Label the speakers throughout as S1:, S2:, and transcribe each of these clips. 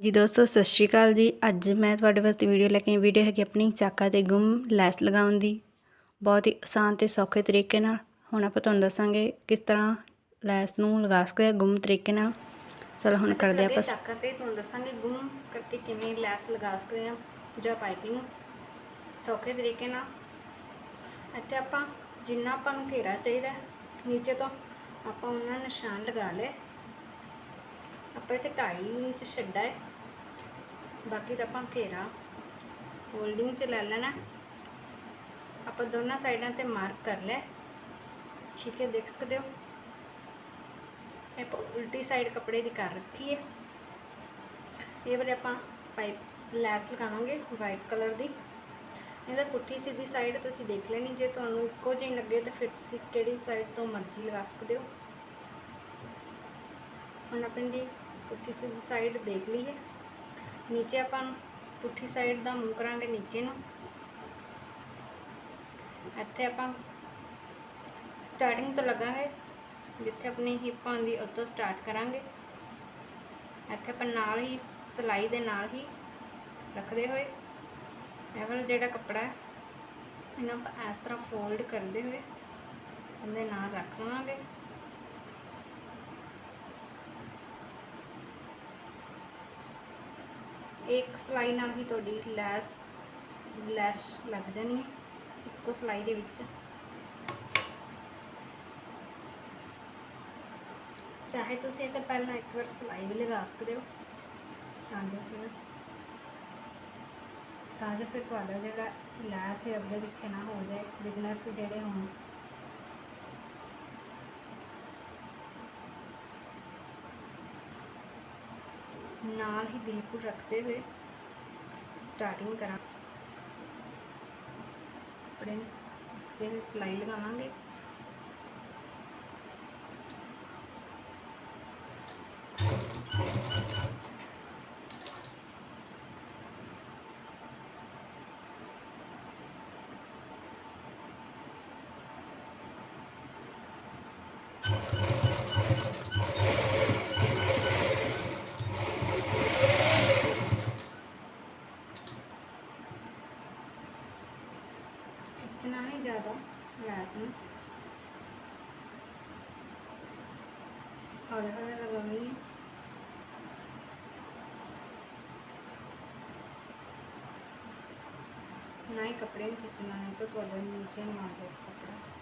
S1: ਜੀ ਦੋਸਤੋ, ਸਤਿ ਸ਼੍ਰੀ ਅਕਾਲ ਜੀ। ਅੱਜ ਮੈਂ ਤੁਹਾਡੇ ਵਾਸਤੇ ਵੀਡੀਓ ਲੈ ਕੇ ਆਈ। ਵੀਡੀਓ ਹੈਗੀ ਆਪਣੀ ਚਾਕਾ ਤੇ ਗੁੰਮ ਲੈਸ ਲਗਾਉਣ ਦੀ। ਬਹੁਤ ਹੀ ਆਸਾਨ ਤੇ ਸੌਖੇ ਤਰੀਕੇ ਨਾਲ। ਹੁਣ ਆਪਾਂ ਤੁਹਾਨੂੰ ਦੱਸਾਂਗੇ ਕਿਸ ਤਰ੍ਹਾਂ ਲੈਸ ਨੂੰ ਲਗਾ ਸਕਦੇ ਹਾਂ ਗੁੰਮ ਤਰੀਕੇ ਨਾਲ। ਚਲੋ, ਹੁਣ ਕਰਦੇ ਆਪਾਂ ਚਾਕਾ ਤੇ ਤੁਹਾਨੂੰ ਦੱਸਾਂਗੇ ਗੁੰਮ ਕਰਕੇ ਕਿਵੇਂ ਲੈਸ ਲਗਾ ਸਕਦੇ ਹਾਂ ਜਾਂ ਪਾਈਪਿੰਗ। ਸੌਖੇ ਤਰੀਕੇ ਨਾਲ। ਇੱਥੇ ਆਪਾਂ ਜਿੰਨਾ ਆਪਾਂ ਨੂੰ ਘੇਰਾ ਚਾਹੀਦਾ ਨੀਚੇ ਤੋਂ ਆਪਾਂ ਉਹਨਾਂ ਨਿਸ਼ਾਨ ਲਗਾ ਲਏ। ਆਪਾਂ ਇੱਥੇ 2.5 ਇੰਚ ਛੱਡਾ ਹੈ। ਬਾਕੀ ਤਾਂ ਆਪਾਂ ਘੇਰਾ। ਫੋਲਡਿੰਗ 'ਚ ਲੈ ਲੈਣਾ। ਆਪਾਂ ਦੋਨਾਂ ਸਾਈਡਾਂ ਤੇ ਮਾਰਕ ਕਰ ਲਿਆ ਠੀਕ ਹੈ, ਦੇਖ ਸਕਦੇ ਹੋ। ਇਹ ਆਪਾਂ ਉਲਟੀ ਸਾਈਡ ਕੱਪੜੇ ਦੀ ਕਰ ਰੱਖੀ ਹੈ। ਇਹ ਵਾਲੇ ਆਪਾਂ ਪਾਈਪ ਲੈਸ ਲਗਾਵਾਂਗੇ ਵਾਈਟ ਕਲਰ ਦੀ। ਇਹਦਾ ਪੁੱਠੀ ਸਿੱਧੀ ਸਾਈਡ ਤੁਸੀਂ ਦੇਖ ਲੈਣੀ। ਜੇ ਤੁਹਾਨੂੰ ਇੱਕੋ ਜਿਹੀ ਲੱਗੇ ਤਾਂ ਫਿਰ ਤੁਸੀਂ ਕਿਹੜੀ ਸਾਈਡ ਤੋਂ ਮਰਜ਼ੀ ਲਗਾ ਸਕਦੇ ਹੋ। ਹੁਣ ਆਪਾਂ ਦੀ ਪੁੱਠੀ ਸਿੱਧੀ ਸਾਈਡ ਦੇਖ ਲਈ ਹੈ। ਨੀਚੇ ਆਪਾਂ ਪੁੱਠੀ ਸਾਈਡ ਦਾ ਮੂੰਹ ਕਰਾਂਗੇ ਨੀਚੇ ਨੂੰ। ਇੱਥੇ ਆਪਾਂ ਸਟਾਰਟਿੰਗ ਤੋਂ ਲੱਗਾਂਗੇ, ਜਿੱਥੇ ਆਪਣੀ ਹਿੱਪ ਆਉਂਦੀ ਉੱਥੋਂ ਸਟਾਰਟ ਕਰਾਂਗੇ। ਇੱਥੇ ਆਪਾਂ ਨਾਲ ਹੀ ਸਿਲਾਈ ਦੇ ਨਾਲ ਹੀ ਰੱਖਦੇ ਹੋਏ, ਇਹ ਵਾਲਾ ਜਿਹੜਾ ਕੱਪੜਾ ਹੈ, ਇਹਨੂੰ ਆਪਾਂ ਇਸ ਤਰ੍ਹਾਂ ਫੋਲਡ ਕਰਦੇ ਹੋਏ ਇਹਦੇ ਨਾਲ ਰੱਖ ਲਵਾਂਗੇ। ਇੱਕ ਸਲਾਈ ਨਾਲ ਹੀ ਤੁਹਾਡੀ ਲੈਸ, ਲੈਸ਼ ਲੱਗ ਜਾਣੀ ਹੈ, ਇੱਕੋ ਸਲਾਈ ਦੇ ਵਿੱਚ। ਚਾਹੇ ਤੁਸੀਂ ਇਹ ਤੇ ਪਹਿਲਾਂ ਇੱਕ ਵਾਰ ਸਲਾਈ ਵੀ ਲਗਾ ਸਕਦੇ ਹੋ, ਤਾਂ ਜੋ ਫਿਰ, ਤਾਂ ਜੋ ਫਿਰ ਤੁਹਾਡਾ ਜਿਹੜਾ ਲੈਸ ਹੈ ਅੱਗੇ ਪਿੱਛੇ ਨਾ ਹੋ ਜਾਏ, ਬਿਗਨਰਸ ਜਿਹੜੇ ਹੋਣ। ਨਾਲ ਹੀ ਬਿਲਕੁਲ ਰੱਖਦੇ ਹੋਏ ਸਟਾਰਟਿੰਗ ਕਰਾਂ। ਆਪਣੇ ਫਿਰ ਸਿਲਾਈ ਲਗਾਵਾਂਗੇ। ਖਿੱਚਣਾ ਨਹੀਂ ਜ਼ਿਆਦਾ ਲੈਸ ਨੂੰ। ਹੌਲੀ ਹੌਲੀ ਲਗਾਉਣੀ ਹੈ। ਨਾ ਹੀ ਕੱਪੜੇ ਨੂੰ ਖਿੱਚਣਾ, ਨਹੀਂ ਤਾਂ ਤੁਹਾਡੇ ਨੀਚੇ ਨੂੰ ਆ ਜਾਏ ਕੱਪੜਾ ਐਂ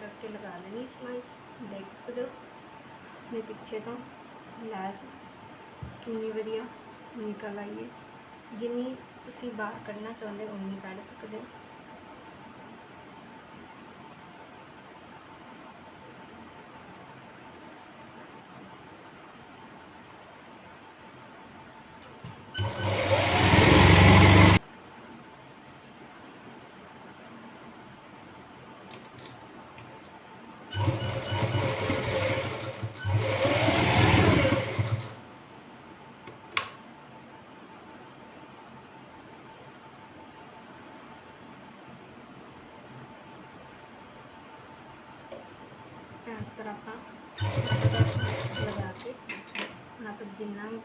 S1: ਕਰਕੇ ਲਗਾ ਲੈਣੀ ਸਲਾਈ। ਦੇਖ ਸਕਦੇ ਹੋ ਆਪਣੇ ਪਿੱਛੇ ਤੋਂ ਲੈਸ ਕਿੰਨੀ ਵਧੀਆ ਨਿਕਲ ਆਈ ਹੈ। ਜਿੰਨੀ ਤੁਸੀਂ ਬਾਹਰ ਕੱਢਣਾ ਚਾਹੁੰਦੇ ਹੋ, ਉਨੀ ਕੱਢ ਸਕਦੇ ਹੋ।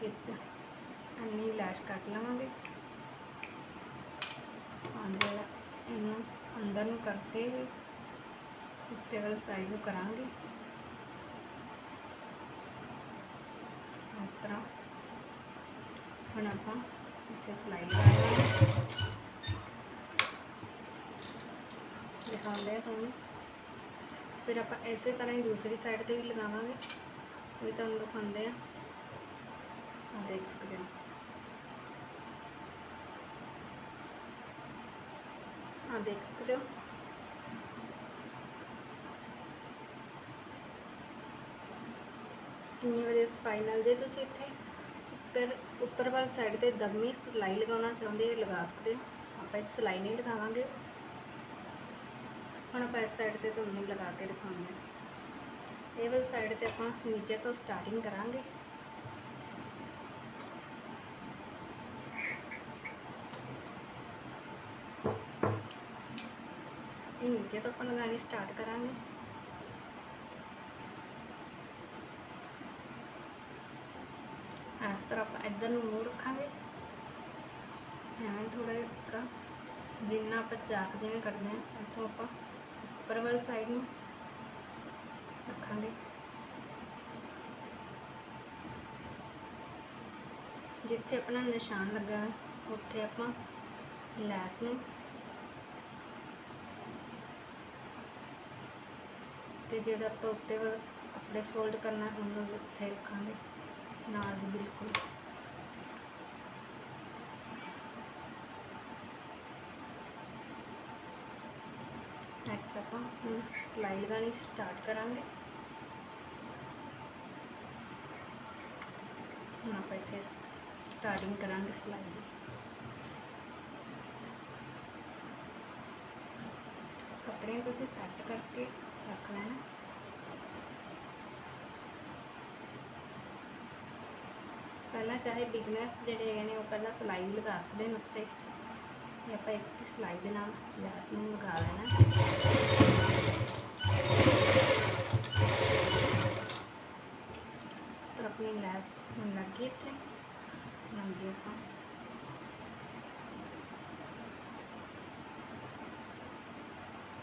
S1: ਵਿੱਚ ਇੰਨੀ ਲੈਸ਼ ਕੱਟ ਲਵਾਂਗੇ। ਅੰਦਰ ਇਹਨੂੰ ਅੰਦਰ ਨੂੰ ਕਰਕੇ ਵੀ ਉੱਤੇ ਵਾਲੀ ਸਾਈਡ ਨੂੰ ਕਰਾਂਗੇ। ਇਸ ਤਰ੍ਹਾਂ। ਹੁਣ ਆਪਾਂ ਇੱਥੇ ਸਲਾਈ ਲਗਾਵਾਂਗੇ ਦਿਖਾਉਂਦੇ ਆ ਤੁਹਾਨੂੰ। ਫਿਰ ਆਪਾਂ ਇਸੇ ਤਰ੍ਹਾਂ ਹੀ ਦੂਸਰੀ ਸਾਈਡ ਤੇ ਵੀ ਲਗਾਵਾਂਗੇ। ਵੀ ਤੁਹਾਨੂੰ ਦਿਖਾਉਂਦੇ ਆ ਆ। ਦੇਖ ਸਕਦੇ ਹੋ ਆ ਦੇਖ ਸਕਦੇ ਹੋ। ਕਿੰਨੀ ਵਧੀਆ ਸਫ਼ਾਈ ਨਾਲ ਜੇ ਤੁਸੀਂ ਇੱਥੇ। ਉੱਪਰ ਉੱਪਰ ਵਾਲੀ ਸਾਈਡ ਤੇ ਦਮੀ ਸਿਲਾਈ ਲਗਾਉਣਾ ਚਾਹੁੰਦੇ ਹੋ, ਲਗਾ ਸਕਦੇ ਹੋ। ਆਪਾਂ ਇੱਥੇ ਸਿਲਾਈ ਨਹੀਂ ਲਗਾਵਾਂਗੇ। ਹੁਣ ਆਪਾਂ ਇਸ ਸਾਈਡ ਤੇ ਤੁਹਾਨੂੰ ਲਗਾ ਕੇ ਦਿਖਾਉਂਦੇ ਹਾਂ। ਇਹ ਵਾਲੀ ਸਾਈਡ ਤੇ ਆਪਾਂ ਨੀਚੇ ਤੋਂ ਸਟਾਰਟਿੰਗ ਕਰਾਂਗੇ। ਇਹ ਨੀਚੇ ਤੋਂ ਆਪਾਂ ਲਗਾਣੀ ਸਟਾਰਟ ਕਰਾਂਗੇ। ਇਸ ਤਰ੍ਹਾਂ ਆਪਾਂ ਇੱਧਰ ਨੂੰ ਮੂੰਹ ਰੱਖਾਂਗੇ। ਐਵੇਂ ਥੋੜਾ ਜਿਹਾ ਜਿੰਨਾ ਆਪਾਂ ਚਾਕ ਜਿਵੇਂ ਕਰਦੇ ਹਾਂ ਇੱਥੋਂ ਆਪਾਂ ਉੱਪਰ ਵਾਲੀ ਸਾਈਡ ਨੂੰ ਰੱਖਾਂਗੇ। ਜਿੱਥੇ ਆਪਣਾ ਨਿਸ਼ਾਨ ਲੱਗਾ ਹੈ ਉੱਥੇ ਆਪਾਂ ਲੈਸ ਨੂੰ ਤੇ ਜਿਹੜਾ ਆਪਾਂ ਉੱਤੇ ਵਾਲਾ ਕੱਪੜੇ ਫੋਲਡ ਕਰਨਾ ਉਹਨੂੰ ਵੀ ਉੱਥੇ ਰੱਖਾਂਗੇ। ਨਾਲ ਹੀ ਬਿਲਕੁਲ। ਨੈਕਸਟ ਆਪਾਂ ਹੁਣ ਸਿਲਾਈ ਲਗਾਉਣੀ ਸਟਾਰਟ ਕਰਾਂਗੇ। ਹੁਣ ਆਪਾਂ ਇੱਥੇ ਸਟਾਰਟਿੰਗ ਕਰਾਂਗੇ ਸਿਲਾਈ ਦੀ। ਕੱਪੜੇ ਤੁਸੀਂ ਸੈੱਟ ਕਰਕੇ ਰੱਖ ਲੈਣਾ ਪਹਿਲਾਂ ਚਾਹੇ ਬਿਗਨਰਸ ਜਿਹੜੇ ਹੈਗੇ ਨੇ, ਉਹ ਪਹਿਲਾਂ ਸਿਲਾਈ ਲਗਾ ਸਕਦੇ ਨੇ ਉੱਤੇ। ਤੇ ਆਪਾਂ ਇੱਕ ਹੀ ਸਿਲਾਈ ਦੇ ਨਾਲ ਲੈਸ ਨੂੰ ਲਗਾ ਲੈਣਾ। ਆਪਣੀ ਲੈਸ ਹੁਣ ਲੱਗੀ ਇੱਥੇ। ਲੰਗੀ ਆਪਾਂ।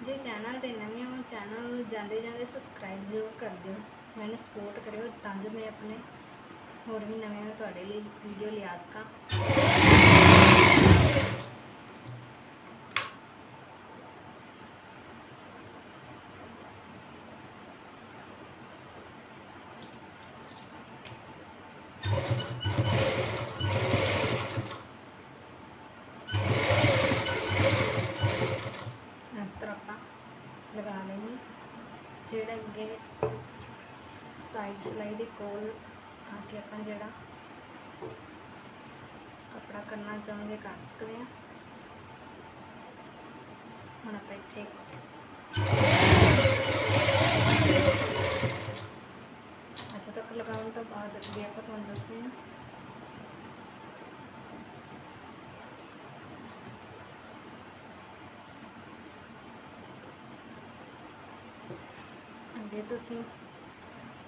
S1: ਜੇ ਚੈਨਲ ਤੇ ਨਵੇਂ ਹੋ ਚੈਨਲ ਨੂੰ ਜਾਂਦੇ ਜਾਂਦੇ ਸਬਸਕ੍ਰਾਈਬ ਜ਼ਰੂਰ ਕਰ ਦਿਓ। ਮੈਨੂੰ ਸਪੋਰਟ ਕਰਿਓ ਤਾਂ ਜੋ ਮੈਂ ਆਪਣੇ ਹੋਰ ਵੀ ਨਵੇਂ ਤੁਹਾਡੇ ਲਈ ਵੀਡੀਓ ਲਿਆ ਸਕਾਂ। ਸਿਲਾਈ ਦੇ ਕੋਲ ਆ ਕੇ ਆਪਾਂ ਜਿਹੜਾ ਕਪੜਾ ਕਰਨਾ ਚਾਹੁੰਦੇ ਕਰ ਸਕਦੇ ਹਾਂ। ਹੁਣ ਆਪਾਂ ਇੱਥੇ ਅੱਛਾ ਤੱਕ ਲਗਾਉਣ ਤੋਂ ਬਾਅਦ ਅੱਗੇ ਆਪਾਂ ਤੁਹਾਨੂੰ ਦੱਸਦੇ ਹਾਂ। ਅੱਗੇ ਤੁਸੀਂ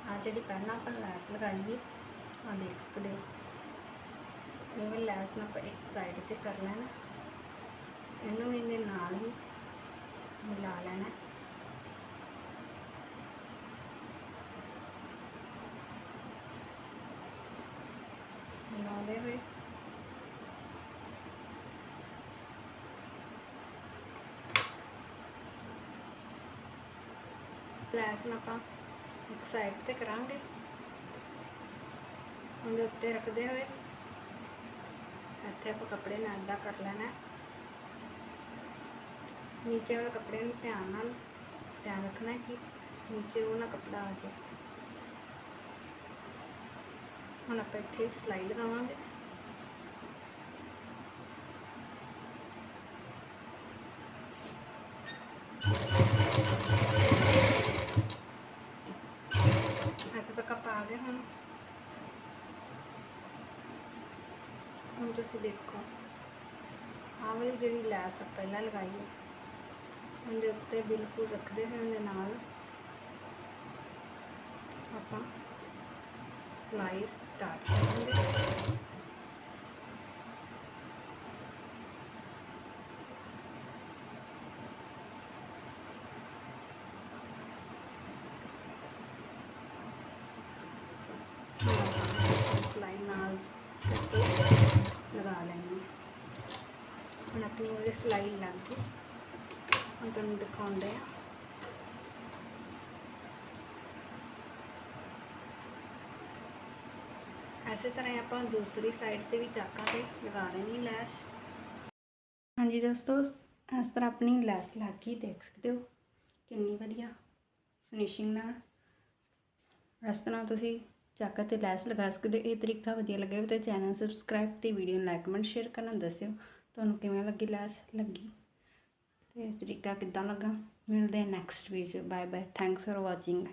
S1: ਆ ਜਿਹੜੀ ਪਹਿਲਾਂ ਆਪਾਂ ਲੈਸ ਲਗਾਈ ਹੈ ਆ ਦੇਖ ਸਕਦੇ ਹੋ ਇਹ ਵਾਲੀ ਲੈਸ ਨੂੰ ਆਪਾਂ ਇੱਕ ਸਾਈਡ ਤੇ ਕਰ ਲੈਣਾ ਇਹਨੂੰ ਵੀ ਇਹਦੇ ਨਾਲ ਹੀ ਮਿਲਾ ਲੈਣਾ ਮਿਲਾਉਂਦੇ ਹੋਏ ਲੈਸ ਨੂੰ ਆਪਾਂ ਇੱਕ ਸਾਈਡ ਤੇ ਕਰਾਂਗੇ। ਉਹਦੇ ਉੱਤੇ ਰੱਖਦੇ ਹੋਏ। ਇੱਥੇ ਆਪਾਂ ਕੱਪੜੇ ਨਾਲ ਅੱਧਾ ਕਰ ਲੈਣਾ। ਨੀਚੇ ਵਾਲੇ ਕੱਪੜੇ ਨੂੰ ਧਿਆਨ ਨਾਲ ਧਿਆਨ ਰੱਖਣਾ ਕਿ ਨੀਚੇ ਉਹ ਨਾ ਕੱਪੜਾ ਆ ਜਾਏ। ਹੁਣ ਆਪਾਂ ਇੱਥੇ ਸਿਲਾਈ ਲਗਾਵਾਂਗੇ ਤੁਸੀਂ ਦੇਖੋ। ਆਹ ਵਾਲੀ ਜਿਹੜੀ ਲੈਸ ਪਹਿਲਾਂ ਲਗਾਈ ਹੈ ਉਹਦੇ ਉੱਤੇ ਬਿਲਕੁਲ ਰੱਖਦੇ ਹੋਏ ਉਹਦੇ ਨਾਲ ਆਪਾਂ ਸਿਲਾਈ ਸਟਾਰਟ ਕਰਾਂਗੇ। ਸਿਲਾਈ ਨਾਲ ਕਰਕੇ ਲਗਾ ਲੈਣੀ ਹੁਣ ਆਪਣੀ ਉਹਦੀ ਸਿਲਾਈ ਲੱਗ ਗਈ ਹੁਣ ਤੁਹਾਨੂੰ ਦਿਖਾਉਂਦੇ ਆ ਐਸੇ ਤਰ੍ਹਾਂ ਹੀ ਆਪਾਂ ਦੂਸਰੀ ਸਾਈਡ ਤੇ ਵੀ ਚਾਕਾਂ ਤੇ ਲਗਾ ਲੈਣੀ ਲੈਸ਼। ਹਾਂਜੀ ਦੋਸਤੋ, ਇਸ ਤਰ੍ਹਾਂ ਆਪਣੀ ਲੈਸ ਲੱਗ ਗਈ ਦੇਖ ਸਕਦੇ ਹੋ। ਕਿੰਨੀ ਵਧੀਆ ਫਿਨਿਸ਼ਿੰਗ ਨਾਲ। ਇਸ ਤਰ੍ਹਾਂ ਤੁਸੀਂ ਚੱਕ ਤੇ ਲੈਸ ਲਗਾ ਸਕਦੇ ਹੋ। ਇਹ ਤਰੀਕਾ ਵਧੀਆ ਲੱਗਿਆ। ਤਾਂ ਚੈਨਲ ਸਬਸਕ੍ਰਾਈਬ ਤੇ ਵੀਡੀਓ ਨੂੰ ਲਾਈਕ ਕਮੈਂਟ ਸ਼ੇਅਰ ਕਰਨਾ ਦੱਸਿਓ। ਤੁਹਾਨੂੰ ਕਿਵੇਂ ਲੱਗੀ ਲੈਸ? ਲੱਗੀ। ਤੇ ਤਰੀਕਾ ਕਿੱਦਾਂ ਲੱਗਾ? ਮਿਲਦੇ ਹਾਂ next video bye bye thanks for watching